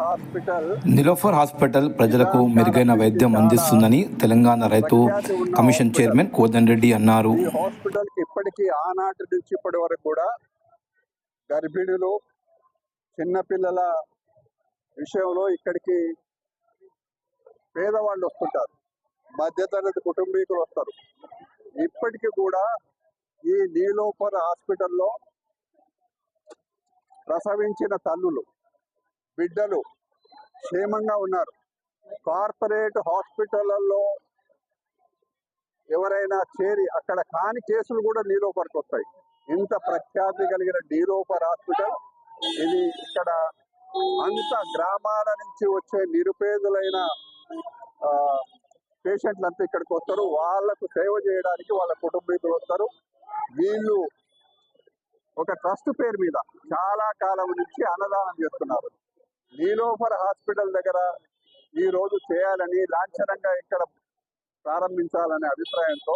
Hospital. Niloufer hospital ప్రజలకు మెరుగైన వైద్యం అందిస్తుందని తెలంగాణ రైతు కమిషన్ చైర్మన్ కోదన్ రెడ్డి అన్నారు. హాస్పిటల్ ఇప్పటికీ ఆనాటి నుంచి ఇప్పటి వరకు కూడా గర్భిణులు చిన్నపిల్లల విషయంలో ఇక్కడికి పేదవాళ్ళు వస్తుంటారు. మధ్యతరగతి కుటుంబీకులు వస్తారు. ఇప్పటికీ కూడా ఈ నీలోపర్ హాస్పిటల్లో ప్రసవించిన తల్లులు బిడ్డలు క్షేమంగా ఉన్నారు. కార్పొరేట్ హాస్పిటళ్ళలో ఎవరైనా చేరి అక్కడ కాని కేసులు కూడా నీలోపరికి వస్తాయి. ఇంత ప్రఖ్యాతి కలిగిన నీలోపర్ హాస్పిటల్ ఇది ఇక్కడ అంత గ్రామాల నుంచి వచ్చే నిరుపేదలైన పేషెంట్లంతా ఇక్కడికి వస్తారు. వాళ్ళకు సేవ చేయడానికి వాళ్ళ కుటుంబీకులు వస్తారు. వీళ్ళు ఒక ట్రస్ట్ పేరు మీద చాలా కాలం నుంచి అన్నదానం చేస్తున్నారు. నీలోఫర్ హాస్పిటల్ దగ్గర ఈ రోజు చేయాలని లాంఛనంగా ఇక్కడ ప్రారంభించాలనే అభిప్రాయంతో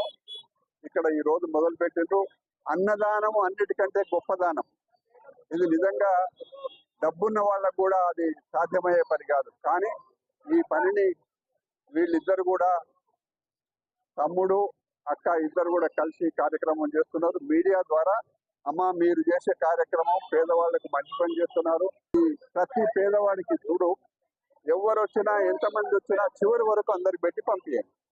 ఇక్కడ ఈ రోజు మొదలు పెట్టిండ్రు అన్నదానం అన్నిటికంటే గొప్పదానం. ఇది నిజంగా డబ్బున్న వాళ్ళకు కూడా అది సాధ్యమయ్యే పని కాదు. కానీ ఈ పనిని వీళ్ళిద్దరు కూడా తమ్ముడు అక్క ఇద్దరు కూడా కలిసి కార్యక్రమం చేస్తున్నారు. మీడియా ద్వారా అమ్మ మీరు చేసే కార్యక్రమం పేదవాళ్ళకి మంచి పని చేస్తున్నారు. ఈ ప్రతి పేదవాడికి చూడు ఎవరు వచ్చినా ఎంతమంది వచ్చినా చివరి వరకు అందరికి పెట్టి పంపించండి